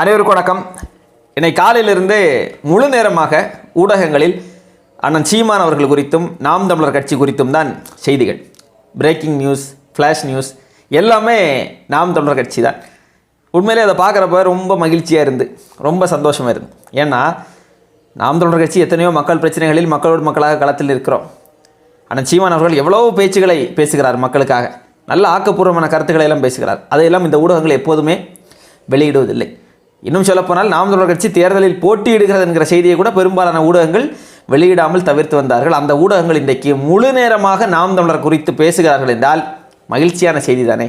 அனைவருக்கும் வணக்கம். இன்னைக்கு காலையிலிருந்து முழு நேரமாக ஊடகங்களில் அண்ணன் சீமான் அவர்கள் குறித்தும் நாம் தமிழர் கட்சி குறித்தும் தான் செய்திகள். பிரேக்கிங் நியூஸ் ஃப்ளாஷ் நியூஸ் எல்லாமே நாம் தமிழர் கட்சி தான். உண்மையிலே அதை பார்க்குறப்ப ரொம்ப மகிழ்ச்சியாக இருந்து ரொம்ப சந்தோஷமாக இருந்து. ஏன்னா நாம் தமிழர் கட்சி எத்தனையோ மக்கள் பிரச்சனைகளில் மக்களோடு மக்களாக களத்தில் இருக்கிறோம். ஆனால் சீமான் அவர்கள் எவ்வளவோ பேச்சுகளை பேசுகிறார் மக்களுக்காக. நல்ல ஆக்கப்பூர்வமான கருத்துக்களை எல்லாம் பேசுகிறார். அதையெல்லாம் இந்த ஊடகங்கள் எப்போதுமே வெளியிடுவதில்லை. இன்னும் சொல்லப்போனால் நாம் தமிழர் கட்சி தேர்தலில் போட்டியிடுகிறது என்கிற செய்தியை கூட பெரும்பாலான ஊடகங்கள் வெளியிடாமல் தவிர்த்து வந்தார்கள். அந்த ஊடகங்கள் இன்றைக்கு முழு நேரமாக நாம் தமிழர் குறித்து பேசுகிறார்கள் என்றால் மகிழ்ச்சியான செய்தி தானே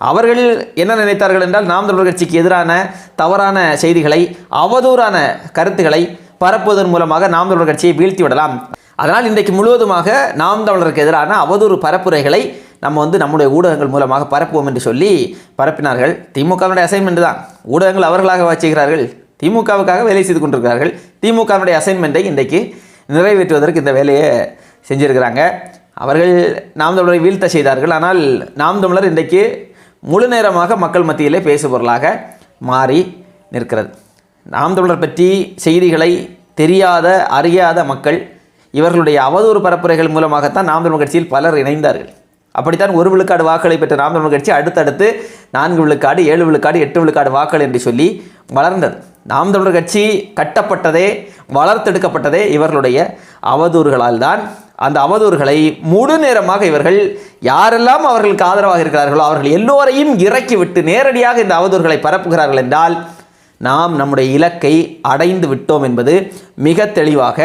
அவர்கள் என்ன நினைத்தார்கள் என்றால் நாம் தமிழர் கட்சிக்கு எதிரான தவறான செய்திகளை அவதூறான கருத்துக்களை பரப்புவதன் மூலமாக நாம் தமிழர் கட்சியை வீழ்த்தி விடலாம். அதனால் இன்றைக்கு முழுவதுமாக நாம் தமிழருக்கு எதிரான அவதூறு பரப்புரைகளை நம்ம வந்து நம்முடைய ஊடகங்கள் மூலமாக பரப்புவோம் என்று சொல்லி பரப்பினார்கள். திமுகவினுடைய அசைன்மெண்ட் தான். ஊடகங்கள் அவர்களாக வச்சுக்கிறார்கள் திமுகவுக்காக வேலை செய்து கொண்டிருக்கிறார்கள். திமுகவினுடைய அசைன்மெண்ட்டை இன்றைக்கு நிறைவேற்றுவதற்கு இந்த வேலையை செஞ்சுருக்கிறாங்க. அவர்கள் நாம் தமிழரை வீழ்த்த செய்தார்கள். ஆனால் நாம் தமிழர் இன்றைக்கு முழு நேரமாக மக்கள் மத்தியிலே பேசுபொருளாக மாறி நிற்கிறது. நாம் தமிழர் பற்றி செய்திகளை தெரியாத அறியாத மக்கள் இவர்களுடைய அவதூறு பரப்புரைகள் மூலமாகத்தான் நாம் தமிழர் கட்சியில் பலர் இணைந்தார்கள். அப்படித்தான் ஒரு விழுக்காடு வாக்களை பெற்ற நாம் தமிழர் கட்சி அடுத்தடுத்து நான்கு விழுக்காடு ஏழு விழுக்காடு எட்டு விழுக்காடு வாக்கள் என்று சொல்லி வளர்ந்தது. நாம் தமிழர் கட்சி கட்டப்பட்டதே வளர்த்தெடுக்கப்பட்டதே இவர்களுடைய அவதூறுகளால் தான் அந்த அவதூறுகளை முழு நேரமாக இவர்கள் யாரெல்லாம் அவர்களுக்கு ஆதரவாக இருக்கிறார்களோ அவர்கள் எல்லோரையும் இறக்கிவிட்டு நேரடியாக இந்த அவதூறுகளை பரப்புகிறார்கள் என்றால் நாம் நம்முடைய இலக்கை அடைந்து விட்டோம் என்பது மிக தெளிவாக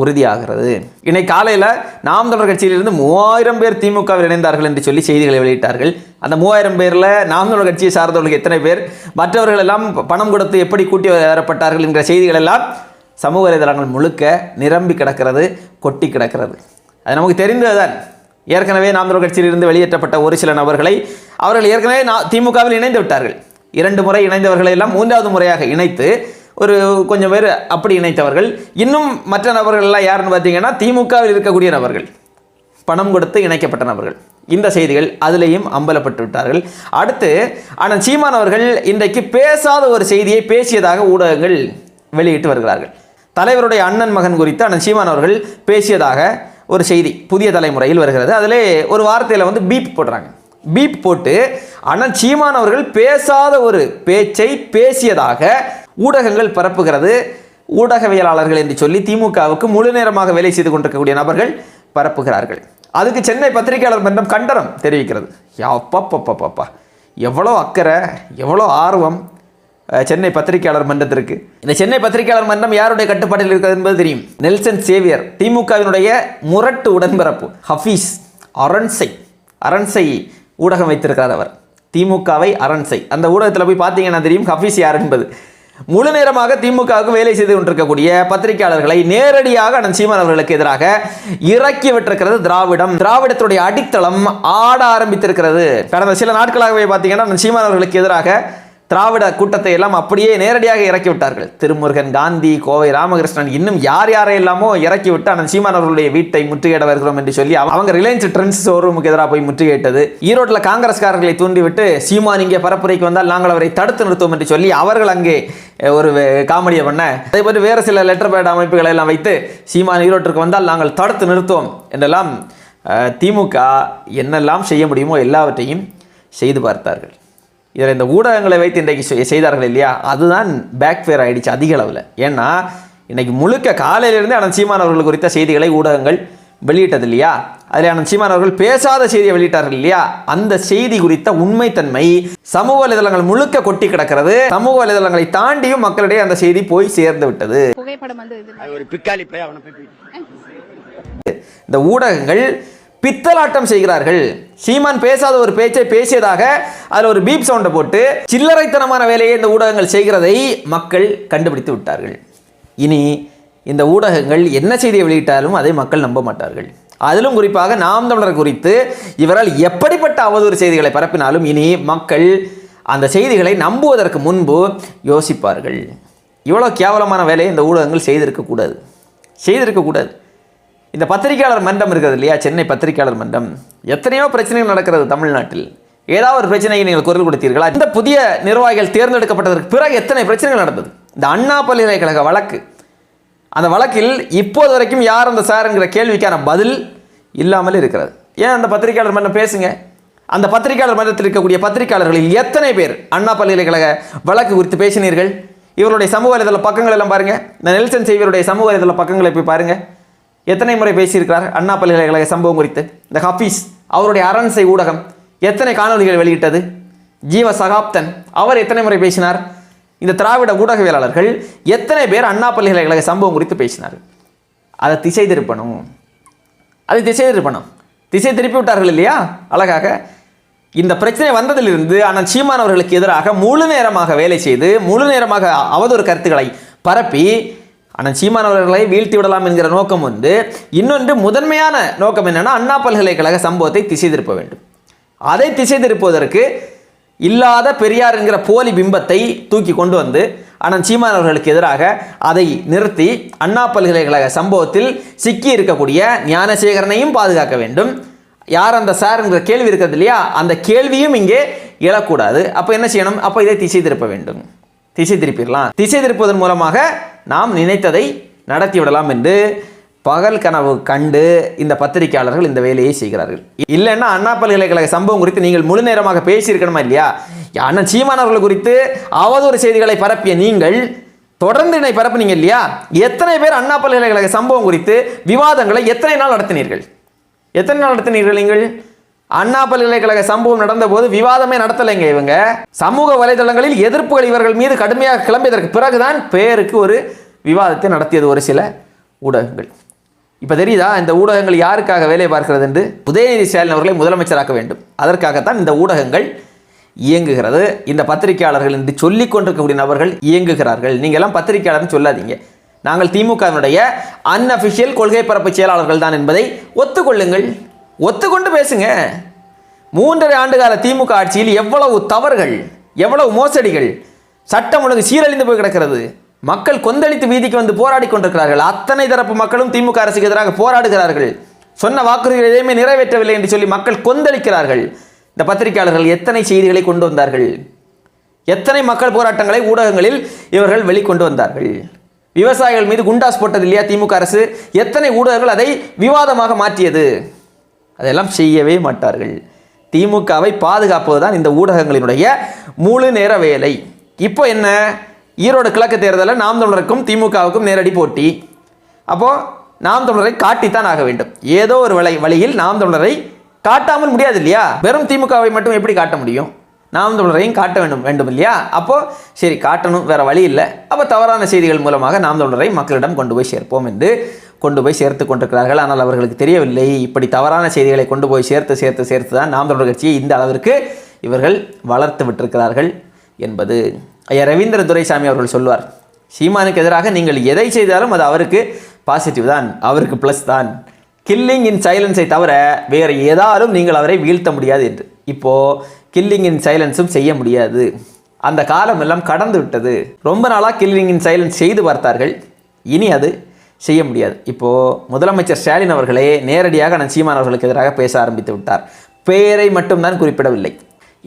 உறுதியாகிறது. இன்னைக்கு காலையில் நாம் தொடர் கட்சியிலிருந்து மூவாயிரம் பேர் திமுகவில் இணைந்தார்கள் என்று சொல்லி செய்திகளை வெளியிட்டார்கள். அந்த மூவாயிரம் பேரில் நாம் தொடர் கட்சியை சார்ந்தவர்களுக்கு எத்தனை பேர்? மற்றவர்கள் எல்லாம் பணம் கொடுத்து எப்படி கூட்டி வரப்பட்டார்கள் என்கிற செய்திகள் எல்லாம் சமூக வலைதளங்கள் முழுக்க நிரம்பி கிடக்கிறது கொட்டி கிடக்கிறது. அது நமக்கு தெரிந்ததுதான். ஏற்கனவே நாம் தொடர் கட்சியிலிருந்து வெளியேற்றப்பட்ட ஒரு சில நபர்களை அவர்கள் ஏற்கனவே திமுகவில் இணைந்து விட்டார்கள். இரண்டு முறை இணைந்தவர்களை எல்லாம் மூன்றாவது முறையாக இணைத்து ஒரு கொஞ்சம் பேர் அப்படி இணைத்தவர்கள். இன்னும் மற்ற நபர்கள் எல்லாம் யாருன்னு பார்த்தீங்கன்னா திமுகவில் இருக்கக்கூடிய நபர்கள். பணம் கொடுத்து இணைக்கப்பட்ட நபர்கள். இந்த செய்திகள் அதிலேயும் அம்பலப்பட்டு விட்டார்கள். அடுத்து ஆனால் சீமான் அவர்கள் இன்றைக்கு பேசாத ஒரு செய்தியை பேசியதாக ஊடகங்கள் வெளியிட்டு வருகிறார்கள். தலைவருடைய அண்ணன் மகன் குறித்து அண்ணன் சீமான் அவர்கள் பேசியதாக ஒரு செய்தி புதிய தலைமுறையில் வருகிறது. அதிலே ஒரு வார்த்தையில் வந்து பீப் போடுறாங்க. பீப் போட்டு அண்ணன் சீமான் அவர்கள் பேசாத ஒரு பேச்சை பேசியதாக ஊடகங்கள் பரப்புகிறது. ஊடகவியலாளர்கள் என்று சொல்லி திமுகவுக்கு முழு நேரமாக வேலை செய்து கொண்டிருக்கக்கூடிய நபர்கள் பரப்புகிறார்கள். அதுக்கு சென்னை பத்திரிகையாளர் மன்றம் கண்டனம் தெரிவிக்கிறது. அப்பப்பப்பப்பா எவ்வளோ அக்கறை எவ்வளோ ஆர்வம் சென்னை பத்திரிகையாளர் மன்றத்திற்கு. இந்த சென்னை பத்திரிகையாளர் மன்றம் யாருடைய கட்டுப்பாட்டில் இருக்கிறது என்பது தெரியும். நெல்சன் சேவியர் திமுகவினுடைய முரட்டு உடன்பரப்பு ஹஃபீஸ் அரண்சை அரண்சை ஊடகம் வைத்திருக்கிறார் அவர். திமுகவை அரண்சை. அந்த ஊடகத்தில் போய் பார்த்தீங்கன்னா தெரியும் ஹஃபீஸ் யார் என்பது. முழு நேரமாக திமுகவுக்கு வேலை செய்து கொண்டிருக்கக்கூடிய பத்திரிகையாளர்களை நேரடியாக அண்ணன் சீமான் அவர்களுக்கு எதிராக இறக்கி விட்டிருக்கிறது திராவிடம். திராவிடத்துடைய அடித்தளம் ஆட ஆரம்பித்திருக்கிறது. கடந்த சில நாட்களாகவே பார்த்தீங்கன்னா அண்ணன் சீமான் அவர்களுக்கு எதிராக திராவிட கூட்டத்தை எல்லாம் அப்படியே நேரடியாக இறக்கி விட்டார்கள் திருமுருகன் காந்தி கோவை ராமகிருஷ்ணன் இன்னும் யார் யாரை எல்லாமோ இறக்கி விட்டு அண்ணன் சீமான் அவர்களுடைய வீட்டை முற்றுகையிட வருகிறோம் என்று சொல்லி அவங்க ரிலையன்ஸ் ட்ரெண்ட்ஸ் ஷோரூமுக்கு எதிராக போய் முற்றுகையிட்டது. ஈரோட்டில் காங்கிரஸ்காரர்களை தூண்டிவிட்டு சீமான் இங்கே பரப்புரைக்கு வந்தால் நாங்கள் அவரை தடுத்து நிறுத்துவோம் என்று சொல்லி அவர்கள் அங்கே ஒரு காமெடியை பண்ண அதே மாதிரி வேறு சில லெட்டர் பேட் அமைப்புகளை எல்லாம் வைத்து சீமான் ஈரோட்டிற்கு வந்தால் நாங்கள் தடுத்து நிறுத்துவோம் என்றெல்லாம் திமுக என்னெல்லாம் செய்ய முடியுமோ எல்லாவற்றையும் செய்து பார்த்தார்கள். இதில் இந்த ஊடகங்களை வைத்து இன்றைக்கு செய்- செய்தார்கள் இல்லையா? அதுதான் பேக் ஃபேர் ஆயிடுச்சு அதிக அளவில். ஏன்னா இன்னைக்கு முழுக்க காலையிலிருந்து அனந்த் சீமான் அவர்கள் குறித்த செய்திகளை ஊடகங்கள் வெளியிட்டது இல்லையா? அதில் அனந்த் சீமான் அவர்கள் பேசாத செய்தியை வெளியிட்டார்கள் இல்லையா? அந்த செய்தி குறித்த உண்மைத்தன்மை சமூக வலைதளங்கள் முழுக்க கொட்டி கிடக்கிறது. சமூக வலைதளங்களை தாண்டியும் மக்களிடையே அந்த செய்தி போய் சேர்ந்து விட்டது. இந்த ஊடகங்கள் பித்தலாட்டம் செய்கிறார்கள். சீமான் பேசாத ஒரு பேச்சை பேசியதாக அதில் ஒரு பீப் சவுண்டை போட்டு சில்லறைத்தனமான வேலையை இந்த ஊடகங்கள் செய்கிறதை மக்கள் கண்டுபிடித்து விட்டார்கள். இனி இந்த ஊடகங்கள் என்ன செய்தியை வெளியிட்டாலும் அதை மக்கள் நம்ப மாட்டார்கள். அதிலும் குறிப்பாக நாம் தமிழர் குறித்து இவரால் எப்படிப்பட்ட அவதூறு செய்திகளை பரப்பினாலும் இனி மக்கள் அந்த செய்திகளை நம்புவதற்கு முன்பு யோசிப்பார்கள். இவ்வளோ கேவலமான வேலையை இந்த ஊடகங்கள் செய்திருக்கக்கூடாது. செய்திருக்கக்கூடாது. இந்த பத்திரிகையாளர் மன்றம் இருக்கிறது இல்லையா? சென்னை பத்திரிகையாளர் மன்றம். எத்தனையோ பிரச்சனைகள் நடக்கிறது தமிழ்நாட்டில். ஏதாவது ஒரு பிரச்சனையை நீங்கள் குரல் கொடுத்தீர்களா? இந்த புதிய நிர்வாகிகள் தேர்ந்தெடுக்கப்பட்டதற்கு பிறகு எத்தனை பிரச்சனைகள் நடந்தது? இந்த அண்ணா பல்கலைக்கழக வழக்கு. அந்த வழக்கில் இப்போது வரைக்கும் யார் அந்த சார் என்கிற கேள்விக்கான பதில் இல்லாமல் இருக்கிறது. ஏன் அந்த பத்திரிகையாளர் மன்றம் பேசுங்க? அந்த பத்திரிகையாளர் மன்றத்தில் இருக்கக்கூடிய பத்திரிகையாளர்களில் எத்தனை பேர் அண்ணா பல்கலைக்கழக வழக்கு குறித்து பேசினீர்கள்? இவருடைய சமூக வலைதள பக்கங்கள் எல்லாம் பாருங்க. இந்த நெல்சன் செய்வருடைய சமூக வலைதள பக்கங்களை போய் பாருங்கள் எத்தனை முறை பேசியிருக்கிறார்? அண்ணா பல்கலைக்கழக சம்பவம் குறித்து. இந்த ஹபீஸ் அவருடைய அரண்சை ஊடகம் எத்தனை காணொலிகள் வெளியிட்டது? ஜீவ சகாப்தன் அவர் எத்தனை முறை பேசினார்? இந்த திராவிட ஊடகவியலாளர்கள் எத்தனை பேர் அண்ணா பல்கலைக்கழக சம்பவம் குறித்து பேசினார்? அதை திசை திருப்பணும். அதை திசை திருப்பணும். திசை திருப்பி விட்டார்கள் இல்லையா? அழகாக. இந்த பிரச்சனை வந்ததிலிருந்து அண்ணன் சீமான் அவர்களுக்கு எதிராக முழு நேரமாக வேலை செய்து முழு நேரமாக அவதூறு கருத்துக்களை பரப்பி ஆனால் சீமான் அவர்களை வீழ்த்தி விடலாம் என்கிற நோக்கம் வந்து இன்னொன்று முதன்மையான நோக்கம் என்னன்னா அண்ணா பல்கலைக்கழக சம்பவத்தை திசை திருப்ப வேண்டும். அதை திசை திருப்புவதற்கு இல்லாத பெரியார் என்கிற போலி பிம்பத்தை தூக்கி கொண்டு வந்து ஆனால் சீமான் அவர்களுக்கு எதிராக அதை நிறுத்தி அண்ணா பல்கலைக்கழக சம்பவத்தில் சிக்கி இருக்கக்கூடிய ஞானசேகரனையும் பாதுகாக்க வேண்டும். யார் அந்த சார் என்கிற கேள்வி இருக்கிறது இல்லையா? அந்த கேள்வியும் இங்கே எழக்கூடாது. அப்போ என்ன செய்யணும்? அப்போ இதை திசை திருப்ப வேண்டும். திசை திருப்பிடலாம் திசை திருப்புவதன் மூலமாக நாம் நினைத்ததை நடத்தி விடலாம் என்று பகல் கனவு கண்டு இந்த பத்திரிகையாளர்கள் இந்த வேலையை செய்கிறார்கள். இல்லைன்னா அண்ணா பல்கலைக்கழக சம்பவம் குறித்து நீங்கள் முழு நேரமாக பேசியிருக்கணுமா இல்லையா? அண்ணன் சீமானவர்கள் குறித்து அவதூறு செய்திகளை பரப்பிய நீங்கள் தொடர்ந்து என்னை பரப்புனீங்க இல்லையா? எத்தனை பேர் அண்ணா பல்கலைக்கழக சம்பவம் குறித்து விவாதங்களை எத்தனை நாள் நடத்தினீர்கள்? எத்தனை நாள் நடத்தினீர்கள் நீங்கள்? அண்ணா பல்கலைக்கழக சம்பவம் நடந்தபோது விவாதமே நடத்தலைங்க இவங்க. சமூக வலைதளங்களில் எதிர்ப்புகள் இவர்கள் மீது கடுமையாக கிளம்பியதற்கு பிறகுதான் பேருக்கு ஒரு விவாதத்தை நடத்தியது ஒரு சில ஊடகங்கள். இப்போ தெரியுதா இந்த ஊடகங்கள் யாருக்காக வேலை பார்க்கிறது என்று? உதயநிதி ஸ்டாலின் அவர்களை முதலமைச்சராக்க வேண்டும். அதற்காகத்தான் இந்த ஊடகங்கள் இயங்குகிறது. இந்த பத்திரிகையாளர்கள் என்று சொல்லிக் கொண்டிருக்கக்கூடிய நபர்கள் இயங்குகிறார்கள். நீங்கள்லாம் பத்திரிகையாளர்னு சொல்லாதீங்க. நாங்கள் திமுகவினுடைய அன்அஃபிஷியல் கொள்கை பரப்பு செயலாளர்கள் தான் என்பதை ஒத்துக்கொள்ளுங்கள். ஒத்துக்கொண்டு பேசுங்க. மூன்றரை ஆண்டுகால திமுக ஆட்சியில் எவ்வளவு தவறுகள் எவ்வளவு மோசடிகள் சட்டம் ஒழுங்கு சீரழிந்து போய் கிடக்கிறது. மக்கள் கொந்தளித்து வீதிக்கு வந்து போராடி கொண்டிருக்கிறார்கள். அத்தனை தரப்பு மக்களும் திமுக அரசுக்கு எதிராக போராடுகிறார்கள். சொன்ன வாக்குறுதிகள் எதையுமே நிறைவேற்றவில்லை என்று சொல்லி மக்கள் கொந்தளிக்கிறார்கள். இந்த பத்திரிகையாளர்கள் எத்தனை செய்திகளை கொண்டு வந்தார்கள்? எத்தனை மக்கள் போராட்டங்களை ஊடகங்களில் இவர்கள் வெளிக்கொண்டு வந்தார்கள்? விவசாயிகள் மீது குண்டாஸ் போட்டது இல்லையா திமுக அரசு? எத்தனை ஊடகங்கள் அதை விவாதமாக மாற்றியது? அதெல்லாம் செய்யவே மாட்டார்கள். திமுகவை பாதுகாப்பது தான் இந்த ஊடகங்களினுடைய முழு நேர வேலை. இப்போ என்ன? ஈரோடு கிழக்கு தேர்தலில் நாம் தமிழருக்கும் திமுகவுக்கும் நேரடி போட்டி. அப்போது நாம் தமிழரை காட்டித்தான் ஆக வேண்டும். ஏதோ ஒரு வழி வழியில் நாம் தமிழரை காட்டாமல் முடியாது இல்லையா வெறும் திமுகவை மட்டும் எப்படி காட்ட முடியும்? நாம் தமிழரையும் காட்ட வேண்டும் வேண்டும் இல்லையா அப்போது சரி காட்டணும் வேறு வழி இல்லை. அப்போ தவறான செய்திகள் மூலமாக நாம் தமிழரை மக்களிடம் கொண்டு போய் சேர்ப்போம் என்று கொண்டு போய் சேர்த்து கொண்டிருக்கிறார்கள். ஆனால் அவர்களுக்கு தெரியவில்லை. இப்படி தவறான செய்திகளை கொண்டு போய் சேர்த்து சேர்த்து சேர்த்து தான் நாம் தமிழர் கட்சியை இந்த அளவிற்கு இவர்கள் வளர்த்து விட்டிருக்கிறார்கள் என்பது. ஐயா ரவீந்திர துரைசாமி அவர்கள் சொல்வார் சீமானுக்கு எதிராக நீங்கள் எதை செய்தாலும் அது அவருக்கு பாசிட்டிவ் தான் அவருக்கு ப்ளஸ் தான். கில்லிங் இன் சைலன்ஸை தவிர வேறு ஏதாலும் நீங்கள் அவரை வீழ்த்த முடியாது என்று. இப்போது கில்லிங் இன் சைலன்ஸும் செய்ய முடியாது. அந்த காலம் எல்லாம் கடந்து விட்டது. ரொம்ப நாளாக கில்லிங் இன் சைலன்ஸ் செய்து பார்த்தார்கள். இனி அது செய்ய முடியாது. இப்போது முதலமைச்சர் ஸ்டாலின் அவர்களே நேரடியாக நான் சீமான் அவர்களுக்கு எதிராக பேச ஆரம்பித்து விட்டார். பெயரை மட்டும்தான் குறிப்பிடவில்லை.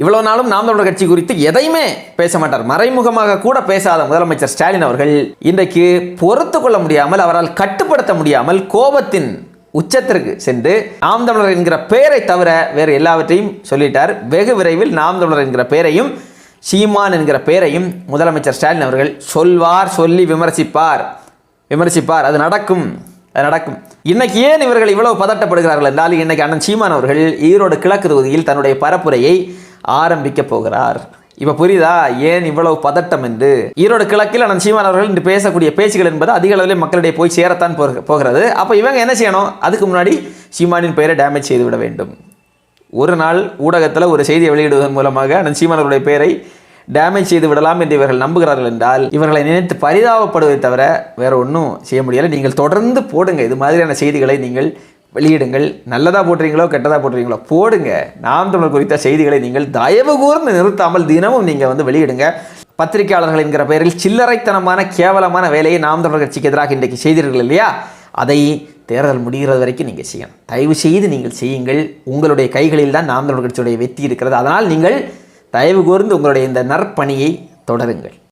இவ்வளோ நாளும் நாம் தமிழர் கட்சி குறித்து எதையுமே பேச மாட்டார். மறைமுகமாக கூட பேசாத முதலமைச்சர் ஸ்டாலின் அவர்கள் இன்றைக்கு பொறுத்து கொள்ள முடியாமல் அவரால் கட்டுப்படுத்த முடியாமல் கோபத்தின் உச்சத்திற்கு சென்று நாம் தமிழர் என்கிற பெயரை தவிர வேறு எல்லாவற்றையும் சொல்லிட்டார். வெகு விரைவில் நாம் தமிழர் என்கிற பெயரையும் சீமான் என்கிற பெயரையும் முதலமைச்சர் ஸ்டாலின் அவர்கள் சொல்வார் சொல்லி விமர்சிப்பார். விமர்சிப்பார். அது நடக்கும். அது நடக்கும். இன்னைக்கு ஏன் இவர்கள் இவ்வளவு பதட்டப்படுகிறார்கள் என்றால் இன்னைக்கு அண்ணன் சீமான் அவர்கள் ஈரோடு கிழக்கு தொகுதியில் தன்னுடைய பரப்புரையை ஆரம்பிக்க போகிறார். இப்போ புரியுதா? ஏன் இவ்வளவு பதட்டம் என்று? ஈரோடு கிழக்கில் அண்ணன் சீமான் அவர்கள் இன்று பேசக்கூடிய பேச்சுகள் என்பது அதிக அளவில் மக்களிடையே போய் சேரத்தான் போக- போகிறது. அப்போ இவங்க என்ன செய்யணும்? அதுக்கு முன்னாடி சீமானின் பெயரை டேமேஜ் செய்து விட வேண்டும். ஒரு நாள் ஊடகத்தில் ஒரு செய்தியை வெளியிடுவதன் மூலமாக அண்ணன் சீமான் அவருடைய பெயரை டேமேஜ் செய்து விடலாம் என்று இவர்கள் நம்புகிறார்கள் என்றால் இவர்களை நினைத்து பரிதாபப்படுவதை தவிர வேற ஒன்றும் செய்ய முடியலை. நீங்கள் தொடர்ந்து போடுங்க. இது மாதிரியான செய்திகளை நீங்கள் வெளியிடுங்கள். நல்லதாக போடுறீங்களோ கெட்டதாக போடுறீங்களோ போடுங்க. நாம் தமிழர் குறித்த செய்திகளை நீங்கள் தயவு கூர்ந்து நிறுத்தாமல் தினமும் நீங்கள் வந்து வெளியிடுங்க. பத்திரிகையாளர்கள் என்கிற பெயரில் சில்லறைத்தனமான கேவலமான வேலையை நாம் தமிழர் கட்சிக்கு எதிராக இன்றைக்கு செய்தீர்கள் இல்லையா? அதை தேர்தல் முடிகிறது வரைக்கும் நீங்கள் செய்யணும். தயவு செய்து நீங்கள் செய்யுங்கள். உங்களுடைய கைகளில் தான் நாம் தமிழர் கட்சியுடைய வெற்றி இருக்கிறது. அதனால் நீங்கள் தயவு கூர்ந்து உங்களுடைய இந்த நற்பணியை தொடருங்கள்.